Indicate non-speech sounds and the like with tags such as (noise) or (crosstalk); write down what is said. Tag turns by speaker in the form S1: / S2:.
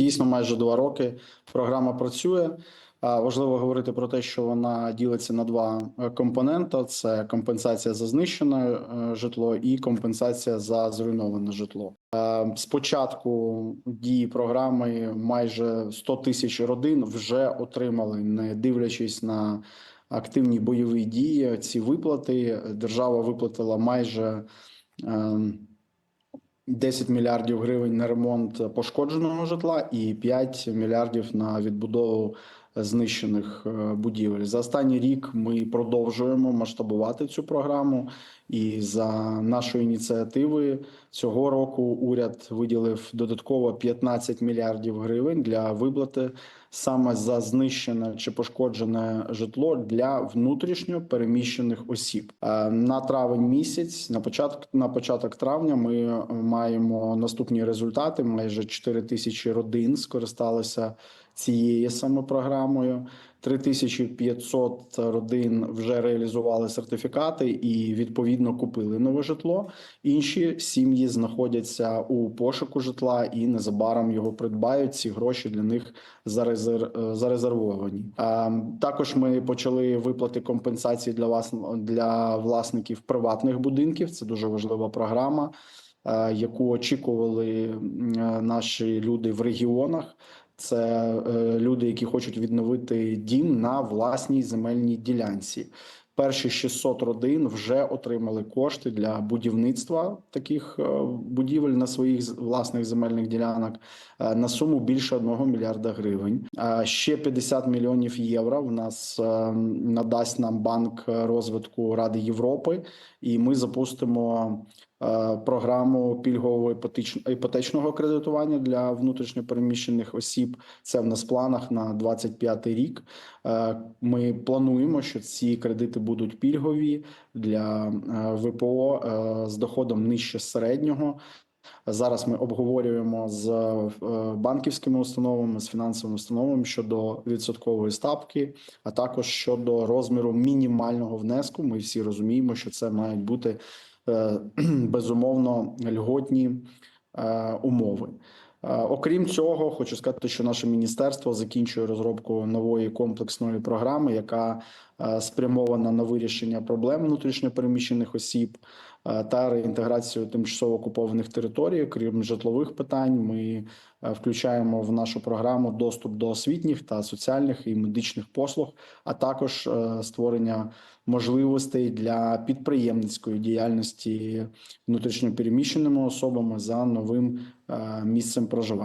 S1: Дійсно, майже два роки програма працює. Важливо говорити про те, що вона ділиться на два е, компоненти: це компенсація за знищене е, житло і компенсація за зруйноване житло. Е, З початку дії програми майже 100 тисяч родин вже отримали, не дивлячись на активні бойові дії. Ці виплати держава виплатила майже. Е, 10 мільярдів гривень на ремонт пошкодженого житла і 5 мільярдів на відбудову знищених е, будівель. За останній рік ми продовжуємо масштабувати цю програму. І за нашою ініціативою цього року уряд виділив додатково 15 мільярдів гривень для виплати саме за знищене чи пошкоджене житло для внутрішньо переміщених осіб. Е, На травень місяць, на початок на початок травня, ми маємо наступні результати. Майже 4 тисячі родин скористалися цією саме програмою. 3500 родин вже реалізували сертифікати і відповідно купили нове житло. Інші сім'ї знаходяться у пошуку житла і незабаром його придбають. Ці гроші для них е, зарезервовані. Також ми почали виплати компенсації для вас для власників приватних будинків. Це дуже важлива програма, е, яку очікували е, наші люди в регіонах. Це е, люди, які хочуть відновити дім на власній земельній ділянці. Перші 600 родин вже отримали кошти для будівництва таких е, будівель на своїх власних земельних ділянок е, на суму більше 1 мільярда гривень. А ще 50 мільйонів євро в нас надасть нам банк розвитку Ради Європи, і ми запустимо програму пільгового іпотеч- іпотечного кредитування для внутрішньопереміщених осіб. Це в нас в планах на 25 рік. Е, Ми плануємо, що ці кредити будуть пільгові для е, ВПО е, з доходом нижче середнього. Зараз ми обговорюємо з е, банківськими установами, з фінансовими установами щодо відсоткової ставки, а також щодо розміру мінімального внеску. Ми всі розуміємо, що це мають бути е, (clears throat) безумовно льготні е, умови. Е, Окрім цього, хочу сказати, що наше міністерство закінчує розробку нової комплексної програми, яка е, спрямована на вирішення проблем внутрішньопереміщених осіб е, та реінтеграцію тимчасово окупованих територій. Крім житлових питань, ми е, включаємо в нашу програму доступ до освітніх та соціальних і медичних послуг, а також е, створення можливостей для підприємницької діяльності внутрішньопереміщеними особами за новим е, місцем проживання.